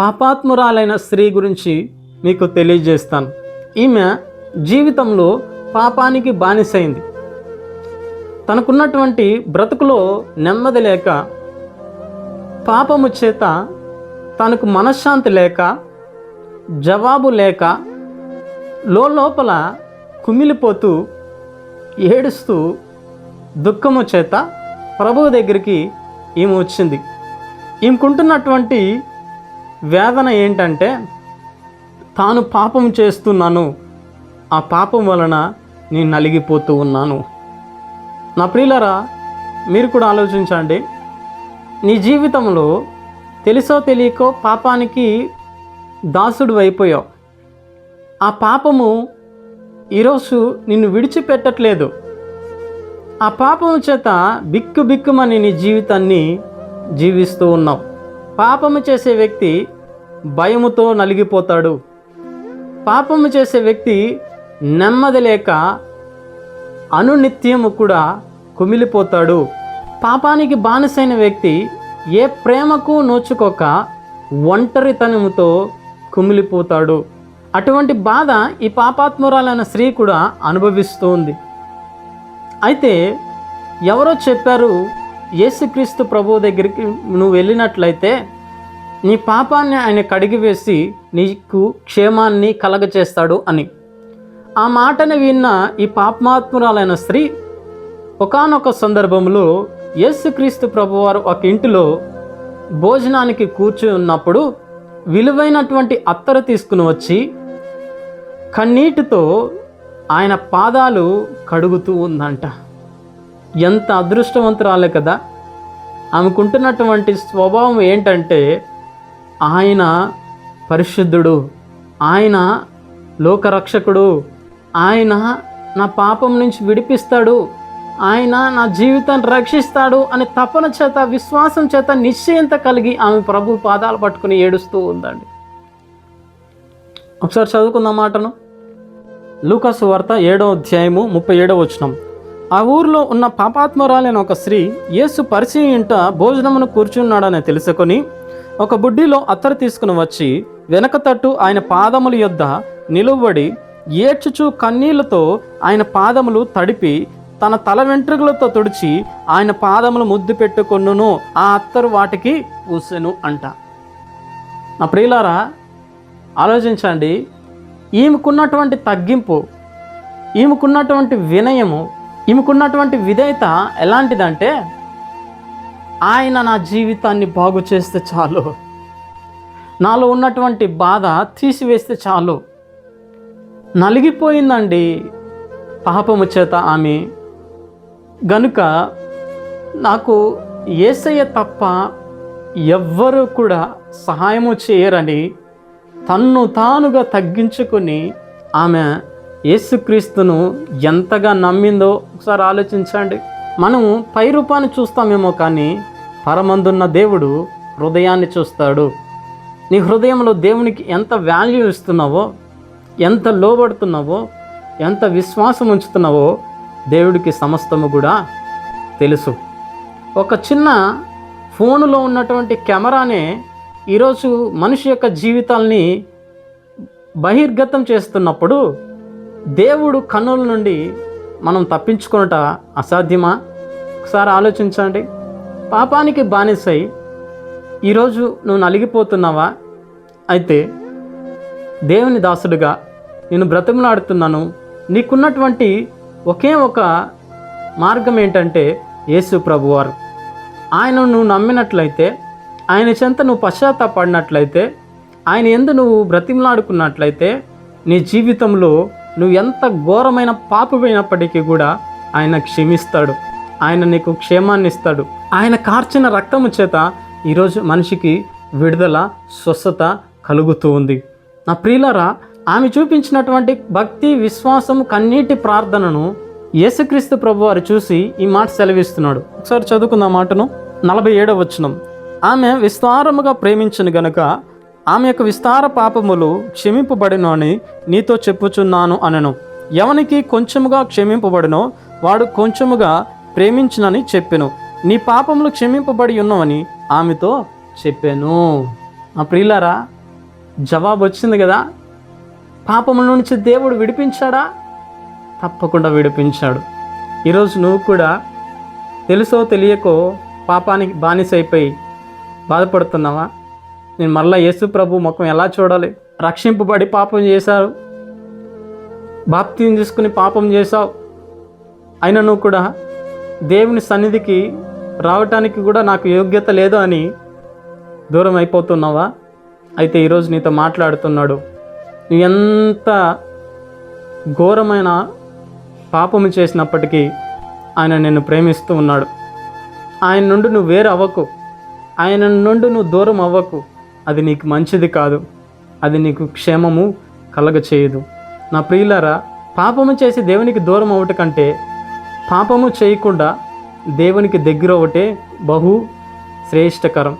పాపాత్మురాలైన స్త్రీ గురించి మీకు తెలియజేస్తాను. ఈమె జీవితంలో పాపానికి బానిసైంది. తనకున్నటువంటి బ్రతుకులో నెమ్మది లేక పాపము చేత తనకు మనశ్శాంతి లేక జవాబు లేక లోపల కుమిలిపోతూ ఏడుస్తూ దుఃఖము చేత ప్రభువు దగ్గరికి ఈమె వచ్చింది. ఈమెకుంటున్నటువంటి వేదన ఏంటంటే తాను పాపం చేస్తున్నాను. ఆ పాపం వలన నేను నలిగిపోతూ ఉన్నాను. నా ప్రియులరా మీరు కూడా ఆలోచించండి. నీ జీవితంలో తెలుసో తెలియకో పాపానికి దాసుడు అయిపోయావు. ఆ పాపము ఈరోజు నిన్ను విడిచిపెట్టట్లేదు. ఆ పాపము చేత బిక్కు బిక్కుమని నీ జీవితాన్ని జీవిస్తూ ఉన్నావు. పాపము చేసే వ్యక్తి భయముతో నలిగిపోతాడు. పాపము చేసే వ్యక్తి నెమ్మది లేక అనునిత్యము కూడా కుమిలిపోతాడు. పాపానికి బానిసైన వ్యక్తి ఏ ప్రేమకు నోచుకోక ఒంటరితనముతో కుమిలిపోతాడు. అటువంటి బాధ ఈ పాపాత్మురాలైన స్త్రీ కూడా అనుభవిస్తూ ఉంది అయితే ఎవరో చెప్పారు యేసుక్రీస్తు ప్రభువు దగ్గరికి నువ్వు వెళ్ళినట్లయితే నీ పాపాన్ని ఆయన కడిగివేసి నీకు క్షేమాన్ని కలగచేస్తాడు అని. ఆ మాటను విన్న ఈ పాపమాత్మురాలైన స్త్రీ ఒకానొక సందర్భంలో యేసుక్రీస్తు ప్రభువారు ఒక ఇంటిలో భోజనానికి కూర్చుని ఉన్నప్పుడు విలువైనటువంటి అత్తర తీసుకుని వచ్చి కన్నీటితో ఆయన పాదాలు కడుగుతూ ఉందంట. ఎంత అదృష్టవంతురాలే కదా. ఆమెకుంటున్నటువంటి స్వభావం ఏంటంటే ఆయన పరిశుద్ధుడు ఆయన లోకరక్షకుడు ఆయన నా పాపం నుంచి విడిపిస్తాడు ఆయన నా జీవితాన్ని రక్షిస్తాడు అనే తపన చేత విశ్వాసం చేత నిశ్చయంత కలిగి ఆమె ప్రభు పాదాలు పట్టుకుని ఏడుస్తూ ఉందండి. ఒకసారి చదువుకుందాం మాటను. లూకాసు వార్త ఏడో అధ్యాయము ముప్పై ఏడో వచ్చినాం ఆ ఊరిలో ఉన్న పాపాత్మరాలైన ఒక స్త్రీ యేసు పరిచయం ఇంట భోజనమును కూర్చున్నాడని తెలుసుకొని ఒక బుడ్డిలో అత్తరు తీసుకుని వచ్చి వెనక తట్టు ఆయన పాదముల యొద్ద నిలువబడి ఏడ్చుచు కన్నీళ్ళతో ఆయన పాదములు తడిపి తన తల వెంట్రుకలతో తుడిచి ఆయన పాదములు ముద్దు పెట్టుకొన్నును ఆ అత్తరు వాటికి పూసెను అంట. నా ప్రియులారా ఆలోచించండి. ఈమెకున్నటువంటి తగ్గింపు ఈమెకున్నటువంటి వినయము ఈమెకున్నటువంటి విధేయత ఎలాంటిదంటే ఆయన నా జీవితాన్ని బాగు చేస్తే చాలు. నాలో ఉన్నటువంటి బాధ తీసివేస్తే చాలు. నలిగిపోయిందండి పాపము చేత ఆమె. గనుక నాకు ఏసయ్య తప్ప ఎవ్వరూ కూడా సహాయము చేయరని తన్ను తానుగా తగ్గించుకొని ఆమె యేసుక్రీస్తును ఎంతగా నమ్మిందో ఒకసారి ఆలోచించండి. మనం పై రూపాన్ని చూస్తామేమో కానీ పరమందున్న దేవుడు హృదయాన్ని చూస్తాడు. నీ హృదయంలో దేవునికి ఎంత వాల్యూ ఇస్తున్నావో ఎంత లోబడుతున్నావో ఎంత విశ్వాసం ఉంచుతున్నావో దేవుడికి సమస్తము కూడా తెలుసు. ఒక చిన్న ఫోనులో ఉన్నటువంటి కెమెరానే ఈరోజు మనిషి యొక్క జీవితాల్ని బహిర్గతం చేస్తున్నప్పుడు దేవుడు కన్నుల నుండి మనం తప్పించుకొనుట అసాధ్యమా? ఒకసారి ఆలోచించండి. పాపానికి బానిసై ఈరోజు నువ్వు నలిగిపోతున్నావా? అయితే దేవుని దాసుడుగా నేను బ్రతిమలాడుతున్నాను నీకున్నటువంటి ఒకే ఒక మార్గం ఏంటంటే యేసు ప్రభువారు. ఆయన నువ్వు నమ్మినట్లయితే ఆయన చెంత నువ్వు పశ్చాత్తాపడినట్లయితే ఆయన ఎందు నువ్వు బ్రతిమలాడుకున్నట్లయితే నీ జీవితంలో నువ్వు ఎంత ఘోరమైన పాపమైనప్పటికీ కూడా ఆయన క్షమిస్తాడు. ఆయన నీకు క్షేమాన్ని ఇస్తాడు ఆయన కార్చిన రక్తము చేత ఈరోజు మనిషికి విడుదల స్వస్థత కలుగుతూ ఉంది. నా ప్రియులరా ఆమె చూపించినటువంటి భక్తి విశ్వాసం కన్నీటి ప్రార్థనను యేసుక్రీస్తు ప్రభు వారు చూసి ఈ మాట సెలవిస్తున్నాడు. ఒకసారి చదువుకున్న మాటను. నలభై ఏడవ వచనం. ఆమె విస్తారముగా ప్రేమించను గనుక ఆమె యొక్క విస్తార పాపములు క్షమింపబడినని అని నీతో చెప్పుచున్నాను అనను. ఎవనికి కొంచెముగా క్షమింపబడినో వాడు కొంచెముగా ప్రేమించునని చెప్పెను. నీ పాపములు క్షమింపబడి ఉన్నవని ఆమెతో చెప్పాను. ఆ ప్రియులారా జవాబు వచ్చింది కదా? పాపముల నుంచి దేవుడు విడిపించాడా? తప్పకుండా విడిపించాడు. ఈరోజు నువ్వు కూడా తెలుసో తెలియకో పాపానికి బానిసైపోయి బాధపడుతున్నావా? నేను మళ్ళీ యేసు ప్రభు ముఖం ఎలా చూడాలి? రక్షింపబడి పాపం చేశారు. బాప్తిని తీసుకుని పాపం చేశావు. అయినా నువ్వు కూడా దేవుని సన్నిధికి రావటానికి కూడా నాకు యోగ్యత లేదు అని దూరం అయిపోతున్నావా? అయితే ఈరోజు నీతో మాట్లాడుతున్నాడు. నువ్వు ఎంత ఘోరమైన పాపము చేసినప్పటికీ ఆయన నిన్ను ప్రేమిస్తూ ఉన్నాడు. ఆయన నుండి నువ్వు వేరు అవ్వకు. ఆయన నుండి నువ్వు దూరం అవ్వకు. అది నీకు మంచిది కాదు. అది నీకు క్షేమము కలగ చేయదు నా ప్రియులారా పాపము చేసి దేవునికి దూరం అవ్వట కంటే పాపము చేయకుండా దేవునికి దగ్గర ఒకటే బహు శ్రేష్టకరం.